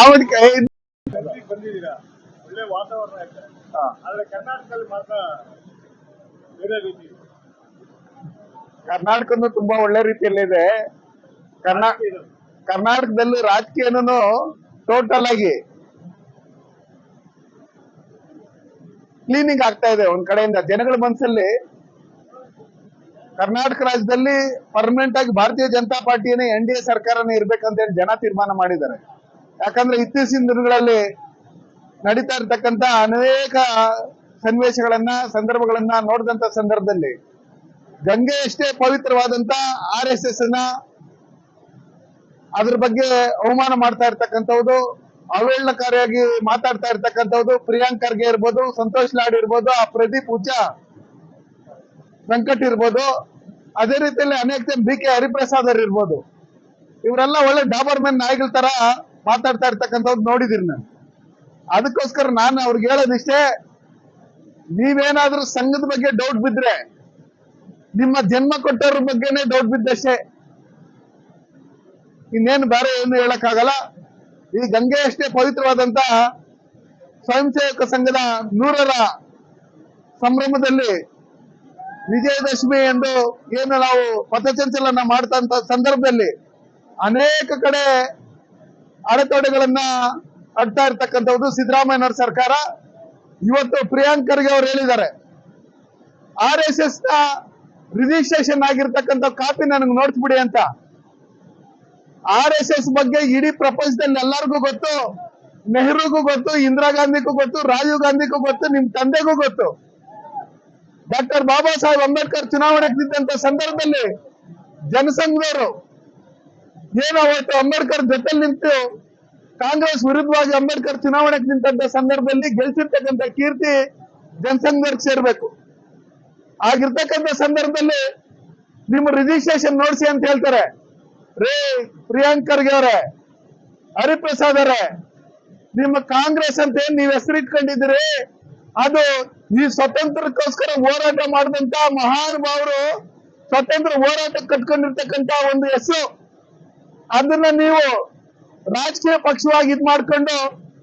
ಅವನಿಗೆ ಡೆಲ್ಲಿಗೆ ಬಂದಿದ್ದೀರಾ? ಒಳ್ಳೆ ವಾತಾವರಣ ಇದೆ ಆದ್ರೆ ಕರ್ನಾಟಕದಲ್ಲಿ ಮಾತ್ರ ಬೇರೆ ರೀತಿ. ಇದೆ. ಕರ್ನಾಟಕನು ತುಂಬಾ ಒಳ್ಳೆ ರೀತಿಯಲ್ಲಿದೆ. ಕರ್ನಾ ಕರ್ನಾಟಕದಲ್ಲಿ ರಾಜಕೀಯನೂ ಟೋಟಲ್ ಆಗಿ ಕ್ಲೀನಿಂಗ್ ಆಗ್ತಾ ಇದೆ ಒಂದ್ ಕಡೆಯಿಂದ. ಜನಗಳ ಮನಸ್ಸಲ್ಲಿ ಕರ್ನಾಟಕ ರಾಜ್ಯದಲ್ಲಿ ಪರ್ಮನೆಂಟ್ ಆಗಿ ಭಾರತೀಯ ಜನತಾ ಪಾರ್ಟಿಯೇ ಎನ್ ಡಿ ಎ ಸರ್ಕಾರನೇ ಇರ್ಬೇಕಂತ ಹೇಳಿ ಜನ ತೀರ್ಮಾನ ಮಾಡಿದ್ದಾರೆ. ಯಾಕಂದ್ರೆ ಇತ್ತೀಚಿನ ದಿನಗಳಲ್ಲಿ ನಡೀತಾ ಇರ್ತಕ್ಕಂತ ಅನೇಕ ಸನ್ನಿವೇಶಗಳನ್ನ, ಸಂದರ್ಭಗಳನ್ನ ನೋಡಿದಂತ ಸಂದರ್ಭದಲ್ಲಿ ಗಂಗೆಯಷ್ಟೇ ಪವಿತ್ರವಾದಂತ ಆರ್ ಎಸ್ ಎಸ್ನ ಅದ್ರ ಬಗ್ಗೆ ಅವಮಾನ ಮಾಡ್ತಾ ಇರ್ತಕ್ಕಂಥವ್ದು ಅವೇಳನಕಾರಿಯಾಗಿ ಮಾತಾಡ್ತಾ ಇರ್ತಕ್ಕಂಥವ್ದು, ಪ್ರಿಯಾಂಕ್ ಖರ್ಗೆ ಇರ್ಬೋದು, ಸಂತೋಷ್ ಲಾಡ್ ಇರ್ಬೋದು, ಆ ಪ್ರದೀಪ್ ಹುಚ್ಚ, ವೆಂಕಟ್ ಇರ್ಬೋದು, ಅದೇ ರೀತಿಯಲ್ಲಿ ಅನೇಕ ಜನ ಬಿ ಕೆ ಹರಿಪ್ರಸಾದ್ ಅವ್ರು ಇರ್ಬೋದು. ಇವರೆಲ್ಲ ಒಳ್ಳೆ ಡಾಬರ್ ಮೆನ್ ನಾಯಿಗಳ ತರ ಮಾತಾಡ್ತಾ ಇರ್ತಕ್ಕಂಥದ್ದು ನೋಡಿದಿರಿ ನಾನು. ಅದಕ್ಕೋಸ್ಕರ ನಾನು ಅವ್ರಿಗೆ ಹೇಳೋದಿಷ್ಟೇ, ನೀವೇನಾದ್ರೂ ಸಂಘದ ಬಗ್ಗೆ ಡೌಟ್ ಬಿದ್ರೆ, ನಿಮ್ಮ ಜನ್ಮ ಕೊಟ್ಟವ್ರ ಬಗ್ಗೆನೇ ಡೌಟ್ ಬಿದ್ದಷ್ಟೇ. ಇನ್ನೇನು ಬೇರೆ ಏನು ಹೇಳಕ್ಕಾಗಲ್ಲ. ಈ ಗಂಗೆ ಅಷ್ಟೇ ಪವಿತ್ರವಾದಂತ ಸ್ವಯಂ ಸೇವಕ ಸಂಘದ ನೂರರ ಸಂಭ್ರಮದಲ್ಲಿ ವಿಜಯದಶಮಿ ಎಂದು ಏನು ನಾವು ಪಥಸಂಚಲನ ಮಾಡ್ತಂತ ಸಂದರ್ಭದಲ್ಲಿ ಅನೇಕ ಕಡೆ ಅಡೆತಡೆಗಳನ್ನ ಅಡ್ತಾ ಇರ್ತಕ್ಕಂಥದ್ದು ಸಿದ್ದರಾಮಯ್ಯನವ್ರ ಸರ್ಕಾರ. ಇವತ್ತು ಪ್ರಿಯಾಂಕ್ ಖರ್ಗೆ ಅವರು ಹೇಳಿದ್ದಾರೆ. ಆರ್ ಎಸ್ ಎಸ್ನ ರಿಜಿಸ್ಟ್ರೇಷನ್ ಆಗಿರ್ತಕ್ಕಂಥ ಕಾಪಿ ನನಗೆ ನೋಡ್ಸ್ಬಿಡಿ ಅಂತ. ಆರ್ ಎಸ್ ಎಸ್ ಬಗ್ಗೆ ಇಡೀ ಪ್ರಪಂಚದಲ್ಲಿ ಎಲ್ಲರಿಗೂ ಗೊತ್ತು, ನೆಹರುಗೂ ಗೊತ್ತು, ಇಂದಿರಾ ಗಾಂಧಿಗೂ ಗೊತ್ತು, ರಾಜೀವ್ ಗಾಂಧಿಗೂ ಗೊತ್ತು, ನಿಮ್ ತಂದೆಗೂ ಗೊತ್ತು. ಡಾಕ್ಟರ್ ಬಾಬಾ ಸಾಹೇಬ್ ಅಂಬೇಡ್ಕರ್ ಚುನಾವಣೆಗೆ ನಿಂತ ಸಂದರ್ಭದಲ್ಲಿ ಜನಸಂಘದವರು ಏನು ಅವತ್ತು ಅಂಬೇಡ್ಕರ್ ಜೊತೆ ನಿಂತು ಕಾಂಗ್ರೆಸ್ ವಿರುದ್ಧವಾಗಿ ಅಂಬೇಡ್ಕರ್ ಚುನಾವಣೆಗೆ ನಿಂತ ಸಂದರ್ಭದಲ್ಲಿ ಗೆಲ್ಸಿರ್ತಕ್ಕಂಥ ಕೀರ್ತಿ ಜನಸಂಘರ್ ಸೇರ್ಬೇಕು. ಆಗಿರ್ತಕ್ಕಂಥ ಸಂದರ್ಭದಲ್ಲಿ ನಿಮ್ಮ ರಿಜಿಸ್ಟ್ರೇಷನ್ ನೋಡ್ಸಿ ಅಂತ ಹೇಳ್ತಾರೆ. ರೇ ಪ್ರಿಯಾಂಕ್ ಖರ್ಗೆ ಅವರೇ, ಹರಿಪ್ರಸಾದ್ ಅವರೇ, ನಿಮ್ಮ ಕಾಂಗ್ರೆಸ್ ಅಂತ ಏನ್ ನೀವ್ ಹೆಸರಿಟ್ಕೊಂಡಿದ್ದೀರಿ? ಅದು ಈ ಸ್ವತಂತ್ರಕ್ಕೋಸ್ಕರ ಹೋರಾಟ ಮಾಡಿದಂತ ಮಹಾನುಭಾವರು ಸ್ವತಂತ್ರ ಹೋರಾಟ ಕಟ್ಕೊಂಡಿರ್ತಕ್ಕಂತ ಒಂದು ಹೆಸರು. ಅದನ್ನ ನೀವು ರಾಜಕೀಯ ಪಕ್ಷವಾಗಿ ಇದ್ ಮಾಡ್ಕೊಂಡು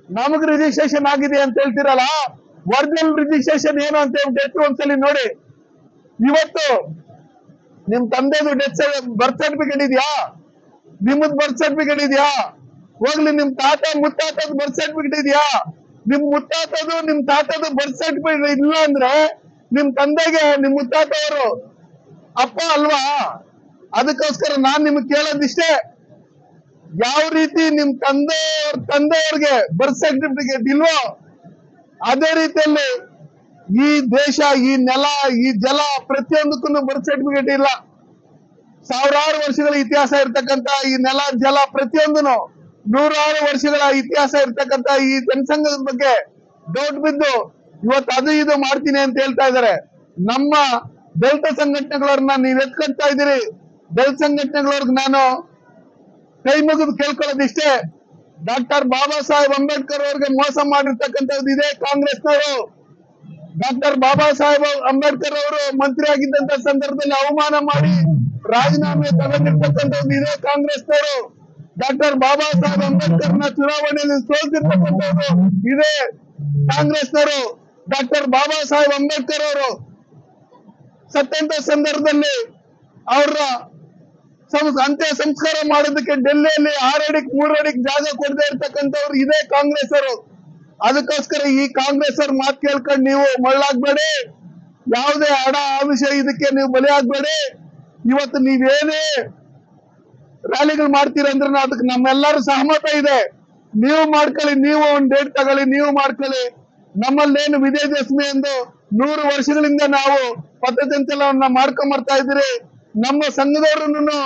ನಮಗ್ ರಿಜಿಸ್ಟ್ರೇಷನ್ ಆಗಿದೆ ಅಂತ ಹೇಳ್ತಿರಲ್ಲ ಒರಿಜಿನಲ್ ರಿಜಿಸ್ಟ್ರೇಷನ್ ಏನು ಅಂತ ಹೇಳ್ಬಿಟ್ಟು ಒಂದ್ಸಲಿ ನೋಡಿ. ಇವತ್ತು ನಿಮ್ ತಂದೆದು ಡೆತ್ ಬರ್ತ್ ಸರ್ಟಿಫಿಕೇಟ್ ಇದೆಯಾ? ನಿಮ್ಮದ್ ಬರ್ತ್ ಸರ್ಟಿಫಿಕೇಟ್ ಇದೆಯಾ? ಹೋಗ್ಲಿ, ನಿಮ್ ತಾತ ಮುತ್ತಾತದ ಬರ್ತ್ ಸರ್ಟಿಫಿಕೇಟ್ ಇದೆಯಾ? ನಿಮ್ ಮುತ್ತಾತದು, ನಿಮ್ ತಾತದು ಬರ್ತ್ ಸರ್ಟಿಫಿಕೇಟ್ ಇಲ್ಲ ಅಂದ್ರೆ ನಿಮ್ ತಂದೆಗೆ, ನಿಮ್ ಮುತ್ತಾತವರು ಅಪ್ಪ ಅಲ್ವಾ? ಅದಕ್ಕೋಸ್ಕರ ನಾನ್ ನಿಮ್ಗೆ ಕೇಳೋದಿಷ್ಟೇ. ಯಾವ ರೀತಿ ನಿಮ್ ತಂದೆ ತಂದೆಯವ್ರಿಗೆ ಬರ್ತ್ ಸರ್ಟಿಫಿಕೇಟ್ ಇಲ್ವೋ ಅದೇ ರೀತಿಯಲ್ಲಿ ಈ ದೇಶ, ಈ ನೆಲ, ಈ ಜಲ ಪ್ರತಿಯೊಂದಕ್ಕೂ ಬರ್ತ್ ಸರ್ಟಿಫಿಕೇಟ್ ಇಲ್ಲ. ಸಾವಿರಾರು ವರ್ಷಗಳ ಇತಿಹಾಸ ಇರ್ತಕ್ಕಂತ ಈ ನೆಲ, ಜಲ ಪ್ರತಿಯೊಂದನು ನೂರಾರು ವರ್ಷಗಳ ಇತಿಹಾಸ ಇರ್ತಕ್ಕಂತ ಈ ಜನಸಂಘದ ಬಗ್ಗೆ ಡೌಟ್ ಬಿದ್ದು ಇವತ್ತು ಅದು ಇದು ಮಾಡ್ತೀನಿ ಅಂತ ಹೇಳ್ತಾ ಇದಾರೆ ನಮ್ಮ ದಲಿತ ಸಂಘಟನೆಗಳವ್ರನ್ನ ನೀವ್ ಎತ್ಕೊಳ್ತಾ ಇದ್ದೀರಿ. ದಲಿತ ಸಂಘಟನೆಗಳವ್ರಿಗೆ ನಾನು ಕೈ ಮುಗಿದು ಕೇಳ್ಕೊಳ್ಳೋದಿಷ್ಟೇ. ಡಾಕ್ಟರ್ ಬಾಬಾ ಸಾಹೇಬ್ ಅಂಬೇಡ್ಕರ್ ಅವ್ರಿಗೆ ಮೋಸ ಮಾಡಿರ್ತಕ್ಕಂಥದ್ದು ಇದೆ ಕಾಂಗ್ರೆಸ್ನವರು. ಡಾಕ್ಟರ್ ಬಾಬಾ ಸಾಹೇಬ್ ಅಂಬೇಡ್ಕರ್ ಅವರು ಮಂತ್ರಿ ಆಗಿದ್ದಂತ ಸಂದರ್ಭದಲ್ಲಿ ಅವಮಾನ ಮಾಡಿ ರಾಜೀನಾಮೆ ತಗೊಂಡಿರ್ತಕ್ಕಂಥದ್ದು ಇದೆ ಕಾಂಗ್ರೆಸ್ನವರು. ಡಾಕ್ಟರ್ ಬಾಬಾ ಸಾಹೇಬ್ ಅಂಬೇಡ್ಕರ್ನ ಚುನಾವಣೆಯಲ್ಲಿ ಸೋಲ್ತಿರ್ತಕ್ಕಂಥದ್ದು ಇದೆ ಕಾಂಗ್ರೆಸ್ನವರು. ಡಾಕ್ಟರ್ ಬಾಬಾ ಸಾಹೇಬ್ ಅಂಬೇಡ್ಕರ್ ಅವರು. ಸತ್ತಂತ ಸಂದರ್ಭದಲ್ಲಿ ಅವರ ಅಂತ್ಯ ಸಂಸ್ಕಾರ ಮಾಡೋದಕ್ಕೆ ಡೆಲ್ಲಿಯಲ್ಲಿ ಆರು ಅಡಿಗೆ, ಮೂರು ಅಡಿಗೆ ಜಾಗ ಕೊಡದೆ ಇರ್ತಕ್ಕಂಥವ್ರು ಇದೇ ಕಾಂಗ್ರೆಸ್ ಅವರು ಅದಕ್ಕೋಸ್ಕರ ಈ ಕಾಂಗ್ರೆಸ್ ಅವ್ರ ಮಾತು ಕೇಳ್ಕೊಂಡು ನೀವು ಮಳ್ಳಾಗ್ಬೇಡಿ. ಯಾವುದೇ ಹಣ ಆಮಿಷ ಇದಕ್ಕೆ ನೀವು ಬಲಿ ಆಗ್ಬೇಡಿ. ಇವತ್ತು ನೀವೇನೇ ರ್ಯಾಲಿಗಳು ಮಾಡ್ತೀರಂದ್ರೆ ಅದಕ್ಕೆ ನಮ್ಮೆಲ್ಲರೂ ಸಹಮತ ಇದೆ. ನೀವು ಮಾಡ್ಕೊಳ್ಳಿ, ನೀವು ಒಂದ್ ಡೇಟ್ ತಗೊಳ್ಳಿ, ನೀವು ಮಾಡ್ಕೊಳ್ಳಿ. ನಮ್ಮಲ್ಲೇನು ವಿಜಯದಶಮಿ ಎಂದು ನೂರು ವರ್ಷಗಳಿಂದ ನಾವು ಪಥಸಂಚಲನ ಮಾಡ್ಕೊಂಡ್ ಬರ್ತಾ ಇದ್ದೀರಿ. ನಮ್ಮ ಸಂಘದವರನ್ನು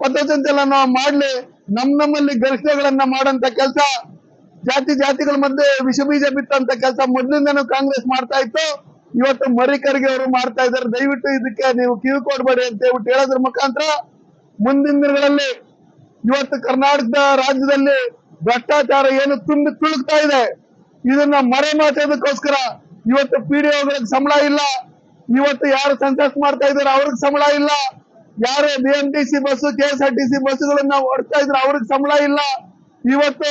ಪಥಸಂಚಲನ ಮಾಡಲಿ. ನಮ್ ನಮ್ಮಲ್ಲಿ ಘರ್ಷಣೆಗಳನ್ನ ಮಾಡಂತ ಕೆಲಸ, ಜಾತಿ ಜಾತಿಗಳ ಮಧ್ಯೆ ವಿಷ ಬೀಜ ಬಿತ್ತಂತ ಕೆಲಸ ಮೊದಲಿಂದನೂ ಕಾಂಗ್ರೆಸ್ ಮಾಡ್ತಾ ಇತ್ತು. ಇವತ್ತು ಮರಿಕರಿಗೆ ಅವರು ಮಾಡ್ತಾ ಇದ್ದಾರೆ. ದಯವಿಟ್ಟು ಇದಕ್ಕೆ ನೀವು ಕಿವಿ ಕೊಡ್ಬೇಡಿ ಅಂತ ಹೇಳ್ಬಿಟ್ಟು ಹೇಳೋದ್ರ ಮುಖಾಂತರ ಮುಂದಿನ ದಿನಗಳಲ್ಲಿ ಇವತ್ತು ಕರ್ನಾಟಕದ ರಾಜ್ಯದಲ್ಲಿ ಭ್ರಷ್ಟಾಚಾರ ಏನು ತುಂಬಿ ತುಳುಕ್ತಾ ಇದೆ. ಇದನ್ನ ಮರೆ ಮಾಚೋದಕ್ಕೋಸ್ಕರ ಇವತ್ತು ಪಿ ಡಿ ಸಂಬಳ ಇಲ್ಲ. ಇವತ್ತು ಯಾರು ಸೆನ್ಸಸ್ ಮಾಡ್ತಾ ಇದಾರೆ ಅವ್ರಿಗೆ ಸಂಬಳ ಇಲ್ಲ. ಯಾರು B M T C bus K S R T C ಬಸ್ಗಳನ್ನ ಓಡಿಸ್ತಾ ಇದ್ರು ಅವ್ರಿಗೆ ಸಂಬಳ ಇಲ್ಲ. ಇವತ್ತು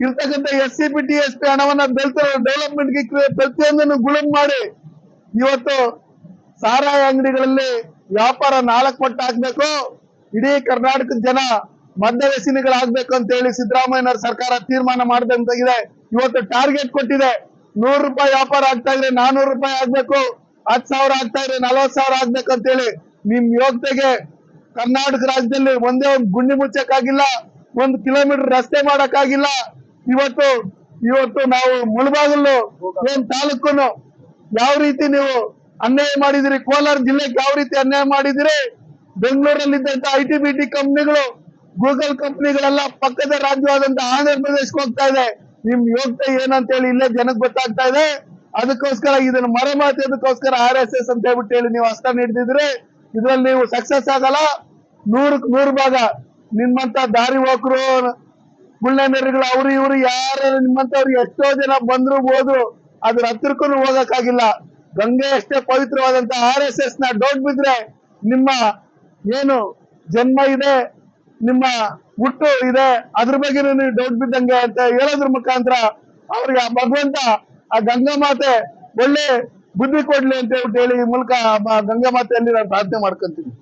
ಇರ್ತಕ್ಕಂಥ S C P T S P ಹಣವನ್ನ ದಲಿತರ ಡೆವಲಪ್ಮೆಂಟ್ಗೆ ಪ್ರತಿಯೊಂದನ್ನು ಗುಳುಂ ಮಾಡಿ ಇವತ್ತು ಸಾರಾಯ ಅಂಗಡಿಗಳಲ್ಲಿ ವ್ಯಾಪಾರ ನಾಲ್ಕು ಪಟ್ಟು ಹಾಕ್ಬೇಕು. ಇಡೀ ಕರ್ನಾಟಕದ ಜನ ಮದ್ಯ ವ್ಯಸನಿಗಳಾಗ್ಬೇಕು ಅಂತ ಹೇಳಿ ಸಿದ್ದರಾಮಯ್ಯನವ್ರ ಸರ್ಕಾರ ತೀರ್ಮಾನ ಮಾಡಿದಂತಾಗಿದೆ. ಇವತ್ತು ಟಾರ್ಗೆಟ್ ಕೊಟ್ಟಿದೆ. ನೂರು ರೂಪಾಯಿ ವ್ಯಾಪಾರ ಆಗ್ತಾ ಇದ್ರೆ ನಾನೂರು ರೂಪಾಯಿ ಆಗ್ಬೇಕು. ಹತ್ತು ಸಾವಿರ ಆಗ್ತಾ ಇದ್ರೆ ನಲ್ವತ್ ಸಾವಿರ ಆಗ್ಬೇಕಂತ ಅಂತ ಹೇಳಿ ನಿಮ್ ಯೋಗ್ಯತೆಗೆ ಕರ್ನಾಟಕ ರಾಜ್ಯದಲ್ಲಿ ಒಂದೇ ಒಂದು ಗುಂಡಿ ಮುಚ್ಚಕ್ಕಾಗಿಲ್ಲ, ಒಂದು ಕಿಲೋಮೀಟರ್ ರಸ್ತೆ ಮಾಡಕ್ಕಾಗಿಲ್ಲ. ಇವತ್ತು ಇವತ್ತು ನಾವು ಮುಳಬಾಗಲು ಏನ್ ತಾಲೂಕನ್ನು ಯಾವ ರೀತಿ ನೀವು ಅನ್ಯಾಯ ಮಾಡಿದಿರಿ, ಕೋಲಾರ ಜಿಲ್ಲೆಗೆ ಯಾವ ರೀತಿ ಅನ್ಯಾಯ ಮಾಡಿದಿರಿ ಬೆಂಗಳೂರಲ್ಲಿ ಇದ್ದಂತ ಐ ಟಿ ಬಿ ಟಿ ಕಂಪ್ನಿಗಳು ಗೂಗಲ್ ಕಂಪ್ನಿಗಳೆಲ್ಲ ಪಕ್ಕದ ರಾಜ್ಯವಾದಂತ ಆಂಧ್ರ ಪ್ರದೇಶಕ್ಕೆ ಹೋಗ್ತಾ ಇದೆ. ನಿಮ್ ಯೋಗ್ಯತೆ ಏನಂತ ಹೇಳಿ ಇಲ್ಲೇ ಜನಕ್ಕೆ ಗೊತ್ತಾಗ್ತಾ ಇದೆ. ಅದಕ್ಕೋಸ್ಕರ ಇದನ್ನ ಮರೆಮಾಚೋದಕ್ಕೋಸ್ಕರ ಆರ್ ಎಸ್ ಎಸ್ ಅಂತ ಹೇಳ್ಬಿಟ್ಟು ಹೇಳಿ ನೀವು ಹಸ್ತ ಹಿಡಿದಿದ್ರೆ ಇದ್ರಲ್ಲಿ ನೀವು ಸಕ್ಸಸ್ ಆಗಲ್ಲ. ನೂರಕ್ ನೂರು ಭಾಗ. ನಿಮ್ಮಂತ ದಾರಿ ಹೋಕರು ಗುಳ್ಳೆನರಿಗಳು ಅವ್ರು ಇವ್ರು ಯಾರು ನಿಮ್ಮಂತವ್ರು ಎಷ್ಟೋ ಜನ ಬಂದ್ರು ಹೋದ್ರು, ಅದ್ರ ಹತ್ರಕ್ಕೂ ಹೋಗಕ್ಕಾಗಿಲ್ಲ. ಗಂಗೆ ಅಷ್ಟೇ ಪವಿತ್ರವಾದಂತ ಆರ್ ಎಸ್ ಎಸ್ನ ಡೋಟ್ ಬಿದ್ರೆ ನಿಮ್ಮ ಏನು ಜನ್ಮ ಇದೆ, ನಿಮ್ಮ ಹುಟ್ಟು ಇದೆ, ಅದ್ರ ಬಗ್ಗೆ ನೀವು ಡೌಟ್ ಬಿದ್ದಂಗೆ ಅಂತ ಹೇಳೋದ್ರ ಮುಖಾಂತರ ಅವ್ರಿಗೆ ಭಗವಂತ ಆ ಗಂಗಾ ಮಾತೆ ಒಳ್ಳೆ ಬುದ್ಧಿ ಕೊಡ್ಲಿ ಅಂತ ಹೇಳಿ ಈ ಮೂಲಕ ಗಂಗಾ ಮಾತೆಯಲ್ಲಿ ನಾನು ಪ್ರಾರ್ಥನೆ ಮಾಡ್ಕೊಂತೀನಿ.